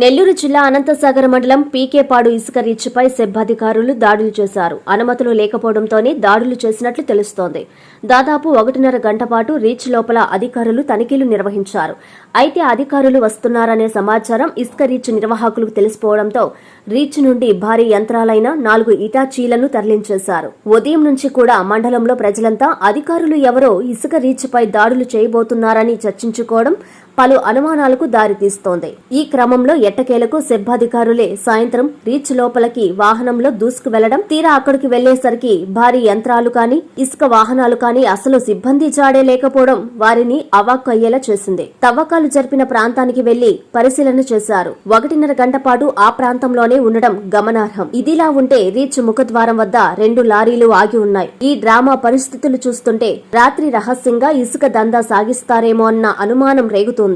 నెల్లూరు జిల్లా అనంతసాగర్ మండలం పీకేపాడు ఇసుక రీచ్పై సెబ్ అధికారులు దాడులు చేశారు. అనుమతులు లేకపోవడంతోనే దాడులు చేసినట్లు తెలుస్తోంది. దాదాపు ఒకటిన్నర గంట పాటు రీచ్ లోపల అధికారులు తనిఖీలు నిర్వహించారు. అయితే అధికారులు వస్తున్నారనే సమాచారం ఇసుక రీచ్ నిర్వాహకులకు తెలిసిపోవడంతో రీచ్ నుండి భారీ యంత్రాలైన నాలుగు ఇటాచీలను తరలించేశారు. ఉదయం నుంచి కూడా మండలంలో ప్రజలంతా అధికారులు ఎవరో ఇసుక రీచ్పై దాడులు చేయబోతున్నారని చర్చించుకోవడం పలు అనుమానాలకు దారితీస్తోంది. ఈ క్రమంలో ఎట్టకేలకు సెబ్బాధికారులే సాయంత్రం రీచ్ లోపలికి వాహనంలో దూసుకు వెళ్ళడం తీరా అక్కడికి వెళ్ళేసరికి భారీ యంత్రాలు కాని ఇసుక వాహనాలు కాని అసలు సిబ్బంది జాడే లేకపోవడం వారిని అవాక్కయ్యేలా చేసింది. తవ్వకాలు జరిపిన ప్రాంతానికి వెళ్ళి పరిశీలన చేశారు. ఒకటిన్నర గంట పాటు ఆ ప్రాంతంలోనే ఉండడం గమనార్హం. ఇదిలా ఉంటే రీచ్ ముఖద్వారం వద్ద రెండు లారీలు ఆగి ఉన్నాయి. ఈ డ్రామా పరిస్థితులు చూస్తుంటే రాత్రి రహస్యంగా ఇసుక దందా సాగిస్తారేమో అన్న అనుమానం రేగుతోంది.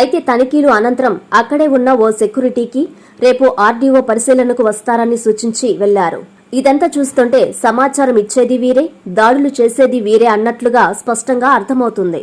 అయితే తనిఖీలు అనంతరం అక్కడే ఉన్న ఓ సెక్యూరిటీకి రేపు ఆర్డీఓ పరిశీలనకు వస్తారని సూచించి వెళ్ళారు. ఇదంతా చూస్తుంటే సమాచారం ఇచ్చేది వీరే దాడులు చేసేది వీరే అన్నట్లుగా స్పష్టంగా అర్థమవుతుంది.